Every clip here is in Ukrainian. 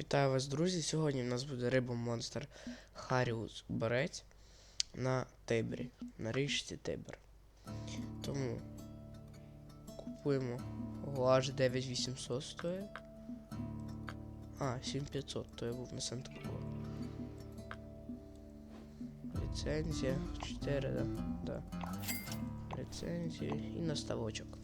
Вітаю вас, друзі! Сьогодні в нас буде риба монстр Харіус Борець на Тибрі, на річці Тибр. Тому купуємо його аж 9800 стоїть. А, 7500, то я був на Санта Ліцензія 4, да? Да. Ліцензія і наставочок.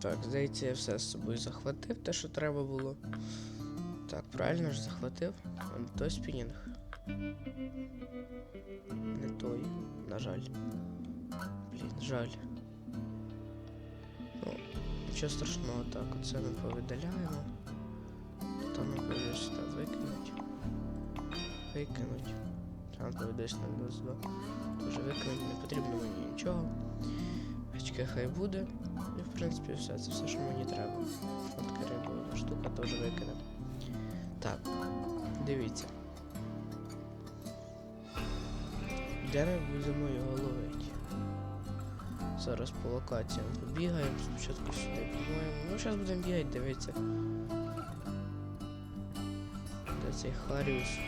Так, здається, я все з собою захватив, те, що треба було. Так, правильно ж захватив. Не той спінінг. Не той, на жаль. Блін, жаль. Ну, нічого страшного, так, оце ми повидаляємо. Там повідомляє сюди викинуть. Викинуть. Там повідомляє на 22. Дуже викинуть, не потрібно мені нічого. Очки хай буде. І в принципі все, це все, що мені треба. Фотка риба, штука теж викине. Так, дивіться. Де ми будемо його ловити? Зараз по локаціям побігаємо, спочатку сюди по-моєму. Ну, зараз будемо бігати, дивитися. Де цей Харіус?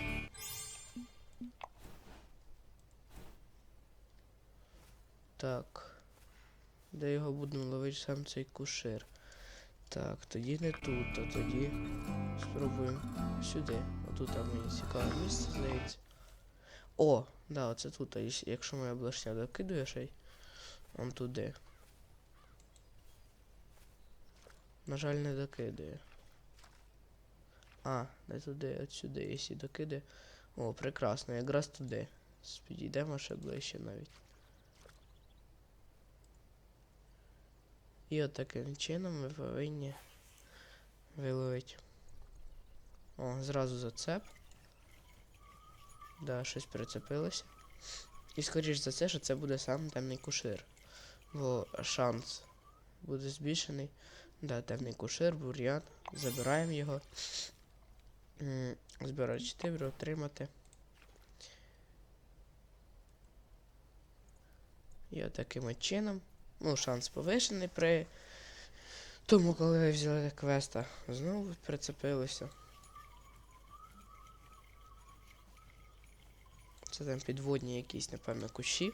Так. Де його будемо ловити сам цей кушир. Так, тоді не тут, а тоді спробуємо сюди. Отут там мені цікаве місце, здається. О, да, оце тут. А якщо- моя блешня докидує ще й. Он туди. На жаль, не докидує. А, не туди, от сюди, якщо докиде. О, прекрасно, якраз туди. Підійдемо ще ближче навіть. І от таким чином ми повинні виловити. О, зразу зацеп. Да, щось прицепилося. І скоріш за це, що це буде сам темний кушир. Бо шанс буде збільшений. Да, темний кушир, бур'ян. Забираємо його. М, Збирати 4, отримати. І от таким от чином. Ну, шанс повишений при тому, коли ви взяли квеста. Знову прицепилися. Це там підводні якісь, напевно, кущі.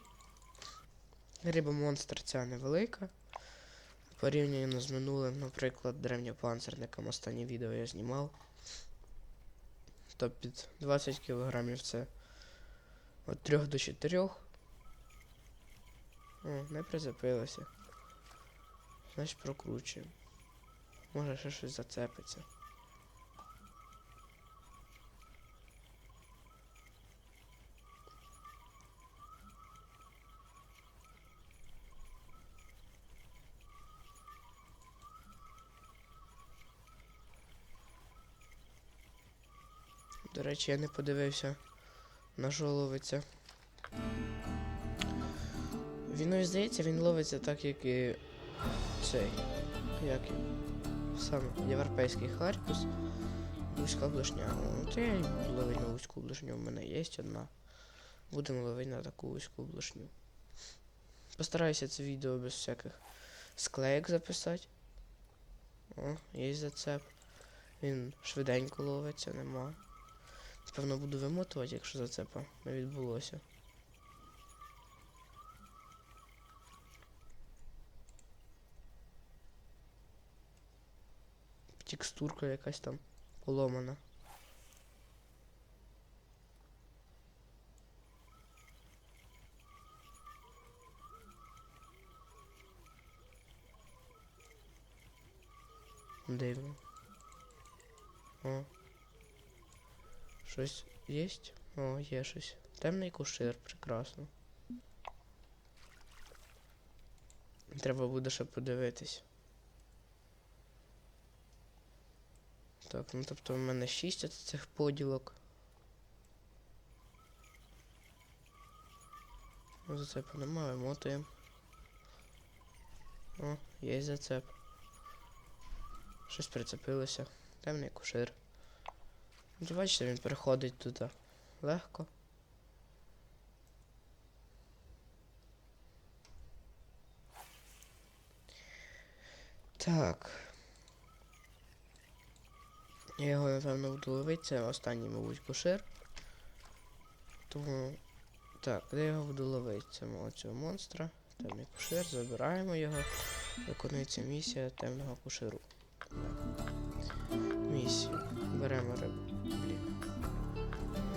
Риба монстр ця невелика. Порівняно з минулим, наприклад, древньопанцерником останнє відео я знімав. То під 20 кг це від 3 до 4. О, не призепилося. Значить прокручуємо. Може ще щось зацепиться. До речі, я не подивився на що ловиться. Він здається, він ловиться так, як і цей. Як сам європейський Харкус. Вузька блишня. То я буду ловити на вузьку блишню. У мене є одна. Будемо ловити на таку вузьку блишню. Постараюся це відео без всяких склеєк записати. О, є зацеп. Він швиденько ловиться, нема. Напевно, буду вимотувати, якщо зацепа не відбулося. Текстурка якась там поломана. Дивно. О. Щось єсть? О, є щось. Темний кушир, прекрасно. Треба буде ще подивитись. Так, ну тобто в мене 6 от цих поділок. Ну, зацепу немає, мотуємо. О, є зацеп. Щось прицепилося. Темний кушир. Ну, бачите, він переходить тут легко. Так. Я його, напевно, буду ловити, це останній, мабуть, кушир. Тому. Так, де я його буду ловити? Це цього монстра. Темний кушир, забираємо його. Виконується місія темного куширу. Місію. Беремо рибу.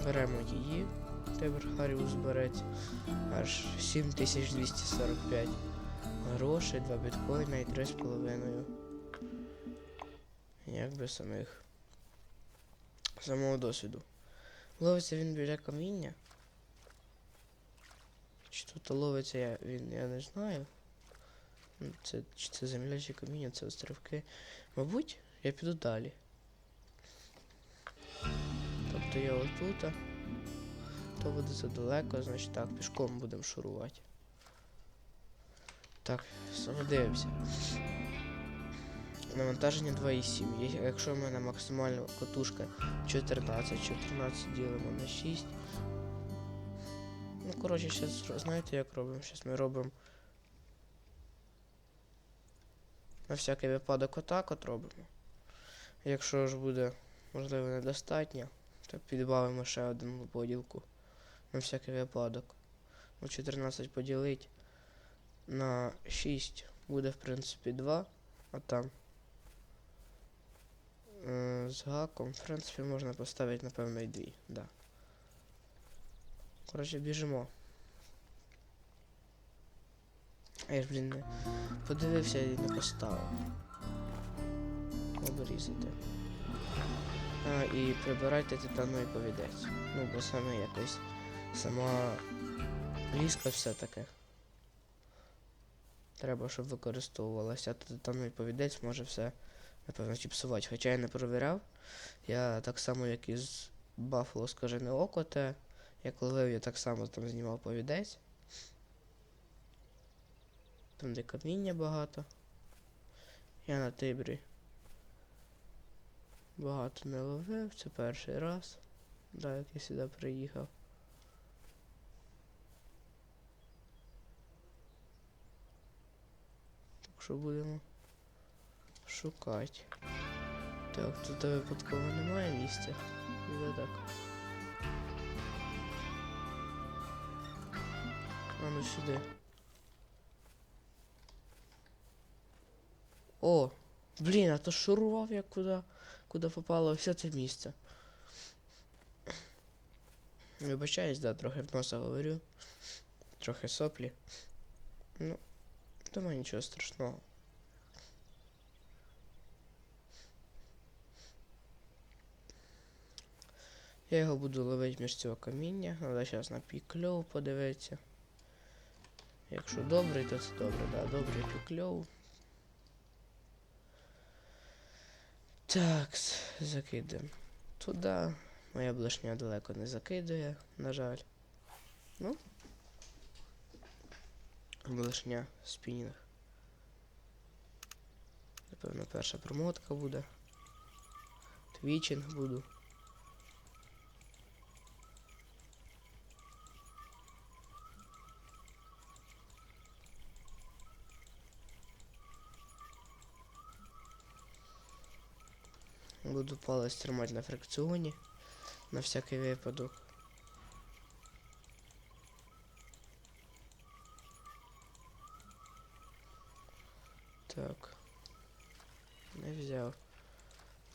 Беремо її. Тепер Харіус береться. Аж 7245 грошей, 2 біткоїна і 3,5. Якби самих. Самого досвіду. Ловиться він біля каміння. Чи тут ловиться я, він, я не знаю. Це, чи це земля, чи каміння, це острівки. Мабуть, я піду далі. Тобто я отут. То буде задалеко, значить так, пішком будемо шурувати. Так, саме дивимося. Навантаження 2,7. Якщо в мене максимальна катушка 14, 14 ділимо на 6. Ну, коротше, зараз знаєте, як робимо? Зараз ми робимо. На всякий випадок отак от робимо. Якщо ж буде, можливо, недостатньо, то підбавимо ще одну поділку. На всякий випадок. Ну, 14 поділити на 6 буде, в принципі, 2, а там з гаком, в принципі, можна поставити, напевно, і 2. Да. Коротше, біжимо. А я ж, блін, не подивився і не поставив. Обрізати. А, і прибирайте титановий повідець. Ну, бо саме якось сама ліска все таке. Треба, щоб використовувалася, а то титановий повідець може все, напевно, чіпсувати. Хоча я не перевіряв. Я так само, як і з Buffalo скажене око, те, як ловив, я так само там знімав повідець. Там де каміння багато. Я на тибрі. Багато не ловив, це перший раз. Да, як я сюди приїхав. Так що будемо шукати. Так, тут випадково немає місця. Буде так. А ну сюди. О! Блін, а то шурував я куди, куди попало все це місце. Вибачаюсь, да, трохи в носа говорю. Трохи соплі. Ну, думаю, нічого страшного. Я його буду ловити між цього каміння. Треба зараз на пікльов подивитися. Якщо добрий, то це добре, да, добрий пікльов. Так, закидаємо туди. Моя блешня далеко не закидує, на жаль. Ну. Блешня спінінг. Напевно, перша промотка буде. Твічинг буду. Буду палець тримати на фрикціоні. На всякий випадок. Так. Не взяв.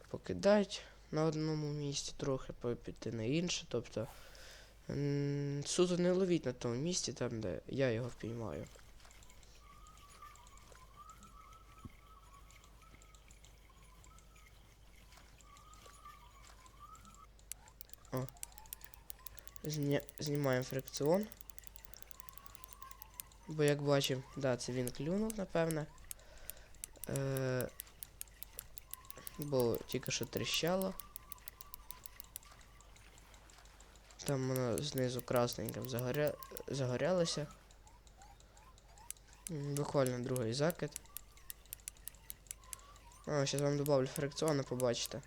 Покидать на одному місці, трохи піти на інше. Тобто суто не ловіть на тому місці, там де я його впіймаю. Знімаємо фрикціон. Бо як бачимо, да, це він клюнув, напевне. Е... Бо тільки що тріщало. Там воно знизу красненьким загоря... загорялося. Буквально другий закид. А, зараз вам добавлю фрикціон, побачите.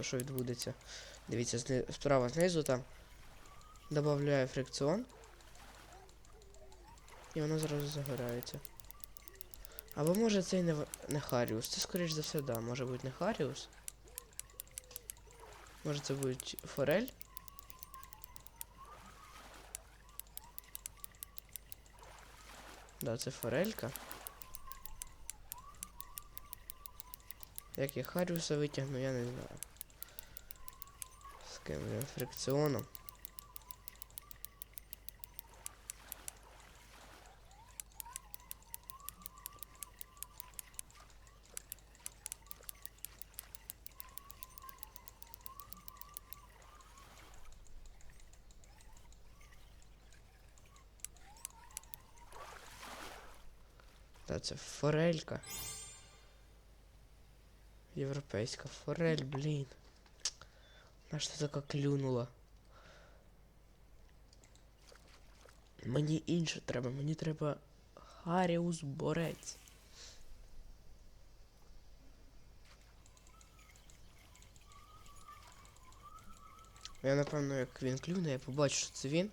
Що відбудеться. Дивіться, зни... справа знизу там. Добавляю фрикціон. І воно зразу загорається. Або може це і не, не Харіус. Це скоріш за все, да, може бути не Харіус. Може це буде форель? Да, це форелька. Як я Харіуса витягну, я не знаю. З ким фрикціоном. Та це форелька. Європейська форель, блін. На що така клюнула? Мені інше треба, мені треба Харіус Борець. Я напевно, як він клюне, я побачу, що це він.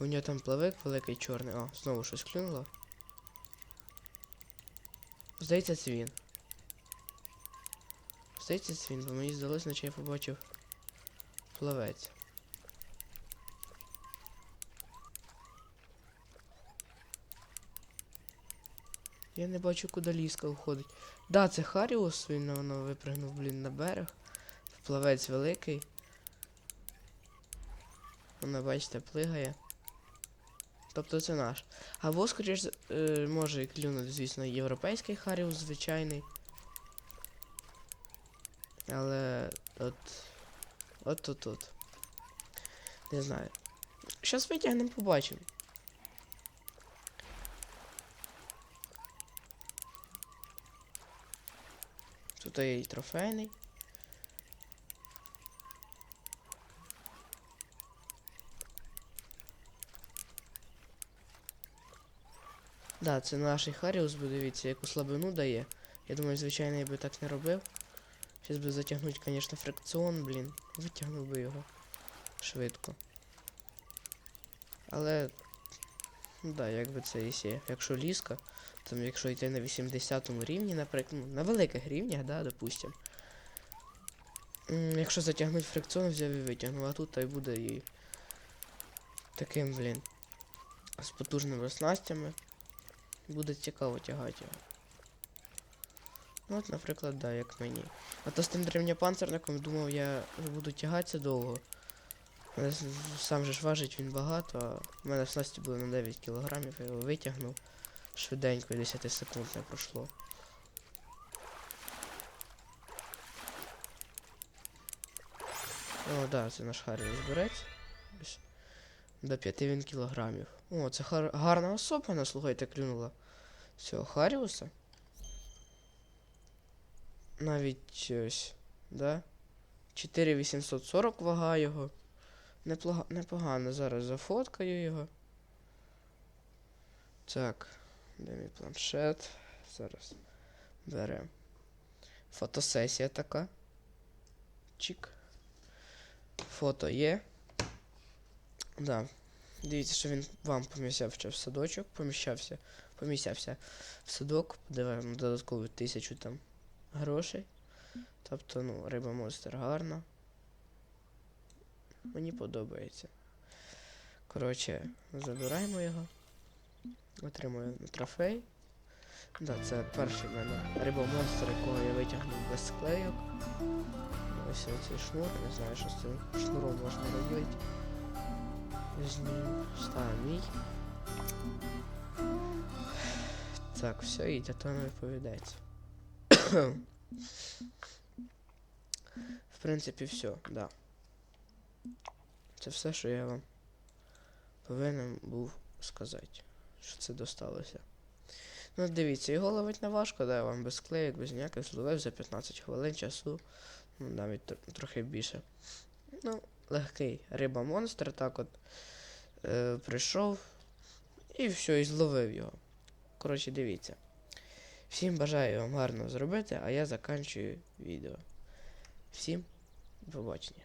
У нього там плавик великий чорний. О, знову щось клюнуло. Здається, це він. Здається, це він, бо мені здалося, наче я побачив плавець. Я не бачу, куди ліска уходить. Да, це Харіус, він воно випригнув, блін, на берег. Плавець великий. Воно, бачите, плигає. Тобто це наш. А во, скоріш, е, може і клюнути, звісно, європейський Харіус звичайний. Але от. От тут тут. Не знаю. Щас витягнемо, побачимо. Тут є і трофейний. Да, це наш Харіус, бо дивіться, яку слабину дає. Я думаю, звичайно, я би так не робив. Щас би затягнути, звісно, фрикціон, блін. Витягнув би його швидко. Але. Да, якби це і. Якщо ліска, там якщо йти на 80 рівні, наприклад, ну, на великих рівнях, да, допустим. Якщо затягнути фрикціон, взяв і витягнув, а тут та й буде і таким, блін. З потужними снастями. Буде цікаво тягати його. Ну от, наприклад, да, як мені. А то з тим древньопанцерником думав, я буду тягатися довго. Сам же ж важить він багато, а в мене снасті було на 9 кілограмів, я його витягнув. Швиденько, і 10 секунд не пройшло. О, да, це наш Харріус берець. Ось. До 5 він кілограмів. О, це гар гарна особа, слухайте, клюнула. Цього Харіуса. Навіть ось, да? 4840 вага його. Неплога... Непогано. Зараз зафоткаю його. Так, де мій планшет? Зараз беремо. Фотосесія така. Чик. Фото є. Да. Дивіться, що він вам поміщався в садочок, поміщався, поміщався в садок, подивимо додаткову тисячу там грошей. Тобто, ну, риба монстр гарна. Мені подобається. Коротше, забираємо його. Отримую трофей. Да, це перший в мене риба монстр, якого я витягнув без склейок. Ось цей шнур, не знаю, що з цим шнуром можна робити. Мій. Так, все, і не відповідається. В принципі, все, да. Це все, що я вам повинен був сказати, що це досталося. Ну, дивіться, його ловить не важко, да, я вам без клеїк, без ніяких зловив за 15 хвилин часу, ну, навіть тр- трохи більше. Ну, легкий риба монстр, так от е, прийшов і все, і зловив його. Коротше, дивіться. Всім бажаю вам гарно зробити, а я заканчую відео. Всім побачення.